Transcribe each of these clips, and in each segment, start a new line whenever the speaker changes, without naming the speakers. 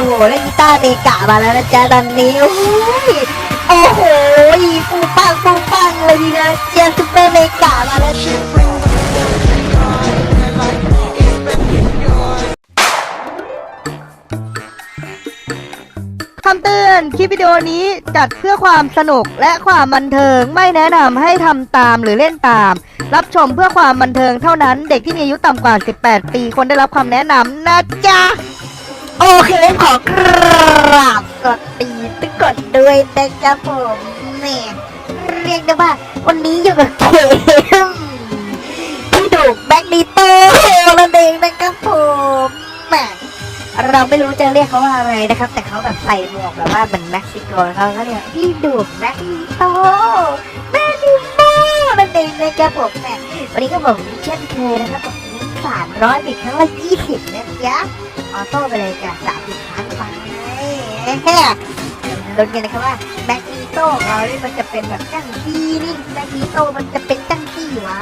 โอ้โหเล่นกีตาร์เมกะมาแล้วนะจ๊ะตอนนี้โอ้ยโอ้โหปูปังปูปังเลยดีนะเจ๊ซุปเปอร์เมกะมาแล้ว
คำเตือนคลิปวิดีโอนี้จัดเพื่อความสนุกและความบันเทิงไม่แนะนำให้ทำตามหรือเล่นตาม รับชมเพื่อความบันเทิงเท่านั้น เด็กที่มีอายุต่ำกว่า 18 ปีควรได้รับคำแนะนำนะจ๊ะ
โอเคขอกราบสวัสดีทุกคนด้วยนะครับผมแหม่เรียกได้ว่าวันนี้อยู่กับเกมพี่ดุแบ็กดีโต้นั่นเองนะครับผมแหม่เราไม่รู้จะเรียกเขาว่าอะไรนะครับ แต่เขาแบบใส่หมวกแบบว่าเหมือนเม็กซิโกเขาก็เรียกพี่ดุแบ็กดีโต้แบ็กดีโต้นั่นเองนะครับผมแหม่วันนี้ก็บอกเช่นเคยนะครับผม สามร้อยบิตครั้งละยี่สิบนะจ๊ะออโต้ไปเลยจ้ะสามสิบครั้งไปแฮ่ลุ้นกันนะครับว่าแบ็กนีโต้ของเรานี่มันจะเป็นแบบจังที่นี่แบ็กนีโต้มันจะเป็นจังที่วะ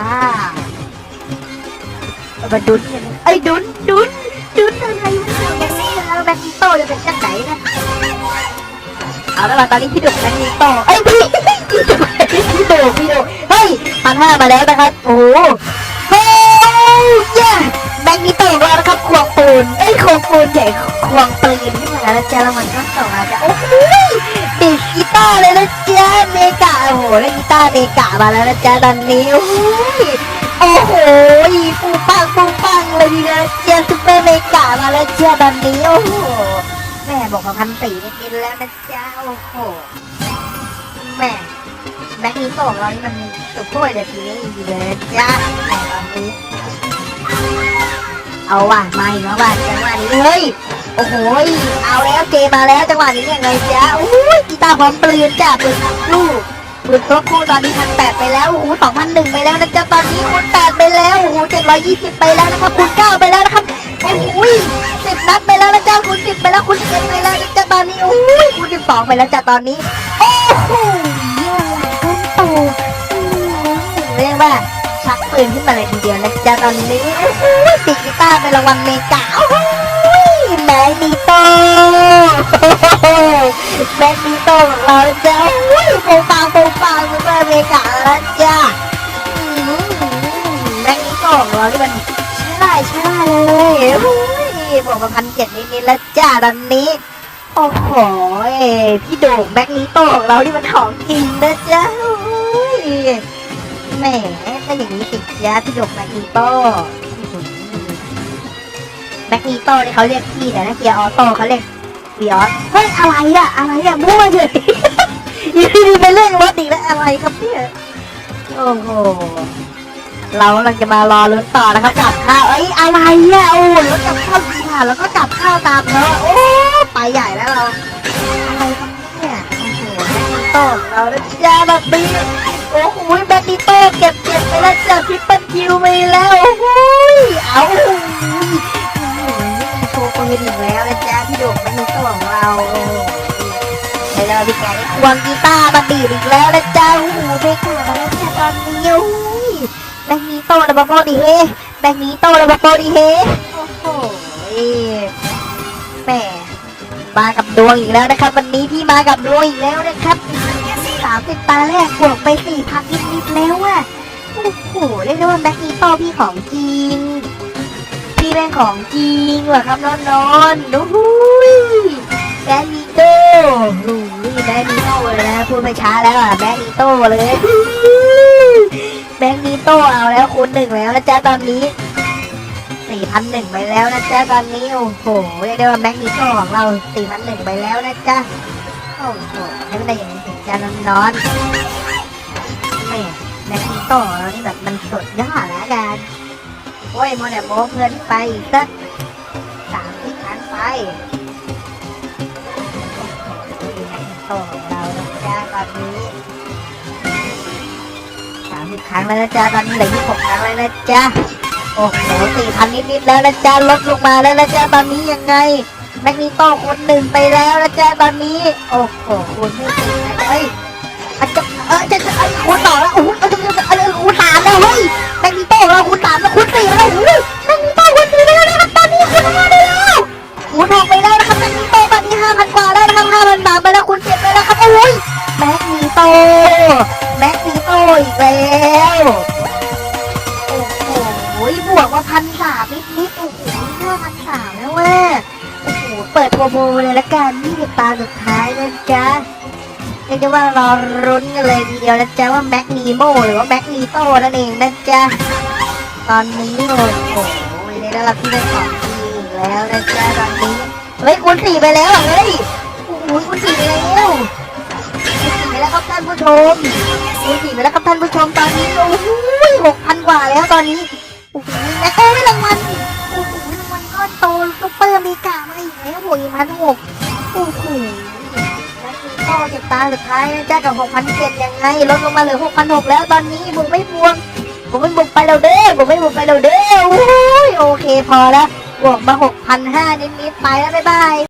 เอามาดุนกันไอ้ยดุนดุนดุนอะไรวะแบ็กนีแล้วแบ็กนีโต้จะเป็นจังไหนนะเอาแล้วล่ะตอนนี้พี่ดุกแบ็กนีโต้เอ้พี่พี่ดุพี่ดุพี่ดุเฮ้ยพันห้ามาแล้วนะครับโอ้ นี้ตื่นมาแล้วครับควงปูนเอ้ยควงปูนใหญ่ควงปืนขึ้นมาแล้วจ้าแล้วมันก็ส่งมาจ้ะโอ้โหดิดกีตาร์เลยนะจ๊ะเมกาโอ้โหเล่นกีตาร์เมกามาแล้วนะจ๊ะตอนนี้โอ้โหโอ้โหปูปังปูปังเลยนะจ๊ะซุปเปอร์เมกามาแล้วจ้ะตอนนี้โอ้โหแม่บอกว่าพันสี่นิดๆแล้วนะจ๊ะโอ้โหแม่แบ็คนี้ตของเรานี่มันสุดโคตรเลยทีนี้เลยจ๊ะแม่ตอนนี้ เอาว่ะมาอีกแล้วว่ะจังหวะนี้เฮ้ยโอ้โหเอาแล้วเกมมาแล้วจังหวะนี้ยังไงจ๊ะโอ้ยกีตาร์พร้อมปืนจ้ะปืนลูกปืนครบคู่ตอนนี้พันแปดไปแล้วโอ้โหสองพันหนึ่งไปแล้วนะจ๊ะตอนนี้คูณแปดไปแล้วโอ้โหเจ็ดร้อยยี่สิบไปแล้วนะครับคูณเก้าไปแล้วนะครับโอ้โหสิบนัดไปแล้วนะจ๊ะคูณสิบไปแล้วคูณเจ็ดไปแล้วนะจ๊ะตอนนี้โอ้ยคูณสิบสองไปแล้วจ้ะตอนนี้โอ้โหคูณตอืมเรียกว่า คืนขึ้นมาเลยทีเดียวนะจ๊ะตอนนี้โอ้โหติดกีตาร์เป็นรางวัลเมกาโอ้โหแมกนีโตแมกนีโตของเราจ้ะโอ้ยโปงปังโปงปังซุปเปอร์เมกาแล้วจ้ะอืมแมกนีโตของเราที่มันใช่ได้ใช่ได้เลยโอ้ยบวกมาพันเจ็ดนิดๆแล้วจ้ะตอนนี้โอ้โหพี่โด่งแมกนีโตของเราที่มันของจริงนะจ๊ะโอ้ยแหม ถ้าอย่างนี้ติดยาพี่ดกแมกนีโต้แมกนีโต้เนี่ยเขาเรียกพี่แต่ถ้าเกียร์ออโต้เขาเรียกวีออสเฮ้ยอะไรอะอะไรอะมั่วเลยอยูดีๆไปเรื่องรถอีกแล้วอะไรครับเนี่ยโอ้โหเรากำลังจะมารอลุ้นต่อนะครับกับข้าวเอ้ยอะไรอะโอ้รถกับข้าวดีค่ะแล้วก็กับข้าวตามเนาะโอ้ไปใหญ่แล้วเราอะไรครับเนี่ยโอ้โหแมกนีโต้ขอเราแล้วจ้าแบบนี้โอ้โหแบนดิโต้เก็บ คิวไปแล้วโอ้โหเอาโอ้โชว์ปืนอีกแล้วนะจ๊ะพี่โด่งแบนดิโต้ของเราโอ้โหไปแล้วพี่แกควงกีตาร์มาดีอีกแล้วนะจ๊ะโอ้โหเบกามาแล้วจ้ะตอนนี้โอ้ยแบงนี้โต้ระบบโปดีเฮแบงนี้โต้ระบบโปดีเฮโอ้โหแหมมากับดวงอีกแล้วนะครับ วันนี้พี่มากับดวงอีกแล้วนะครับสามสิบตาแรกบวกไปสี่พันนิดๆแล้วอะ โอ้โหเรียกได้ว่าแบ็คอีโต้พี่ของจริง พี่เป็นของจริงเหรอครับนอนนอนดูหุยแบ็คอีโต้ดูแบ็คอีโต้เลยนะพูดไม่ช้าแล้วอะแบ็คอีโต้เลยแบ็คอีโต้เอาแล้วคูณหนึ่งแล้วนะจ๊ะตอนนี้สี่พันหนึ่งไปแล้วนะจ๊ะตอนนี้โอ้โหเรียกได้ว่าแบ็คอีโต้ของเราสี่พันหนึ่งไปแล้วนะจ๊ะโอ้โหให้มันได้อย่างนี้ถึงจะร้อนๆแม่แม็กซิ โต้เรานี่แบบมันสุดยอดแล้วกันโอ้ยโมเดลโมเพื่อนไปอีกสักสามที่ครั้งไปแม็กซิโต้ของเราจ๊ะตอนนี้สามสิบครั้งแล้วนะจ๊ะตอนนี้เหลือยี่สิบหกครั้งแล้วนะจ๊ะโอ้โหสี่พันนิดๆแล้วนะจ๊ะลดลงมาแล้วนะจ๊ะตอนนี้ยังไงแมกนีโต้คนหนึ่งไปแล้วนะจ๊ะตอนนี้ โอ้โหคุณไม่ติดนะเอ้ยอาจจะเออจะจะเอ้คุณต่อแล้วโอ้ามแล้วเฮ้ยแมกนีโต้เราคุณสามแล้วคุณสี่แล้วโอ้โหแมกนีโต้คุณสี่แล้วนะครับตอนนี้คุณห้าได้แล้วคุณหกไปแล้วนะครับแมกนีโต้ไปาพันบาทไปแล้วคุณเก็บไปแล้วครับโอ้ยแม็กนีโต้แม็กนีโตอีกแล้วโอ้โหบวกมาพันสามนิดนิดๆโอ้โหห้าพันสามแล้วเว้ยโอ้โหเปิดโปรโมเลยละกันนี่คือตาสุดท้ายนะจ๊ะ เรียกได้ว่ารอรุ้นกันเลยทีเดียวนะจ๊ะว่าแม็กนีโมหรือว่าแม็กนีโตนั่นเองนะจ๊ะตอนนี้โอ้โหได้รับที่ได้สองทีอีกแล้วนะจ๊ะตอนนี้เฮ้ยคูณสี่ไปแล้วเฮ้ยโอ้โหคูณสี่ไปแล้วคูณสี่ไปแล้วครับท่านผู้ชมคูณสี่ไปแล้วครับท่านผู้ชมตอนนี้โอ้โหหกพันกว่าแล้วตอนนี้โอ้โหแล้วก็ไม่รางวัลโอ้โหรางวัลก้อนโตซุปเปอร์มริกามาอีกแล้วโอ้ยพันหก ตาสุดท้ายจ้ากับหกพันเจ็ดยังไงลดลงมาเหลือหกพันหกแล้วตอนนี้บุกไม่บวงผมไม่บุกไปเราเด้อบุกไม่บุกไปเราเด้อโอ้ยโอเคพอแล้วบวกมาหกพันห้านิดๆไปแล้วบ๊ายบาย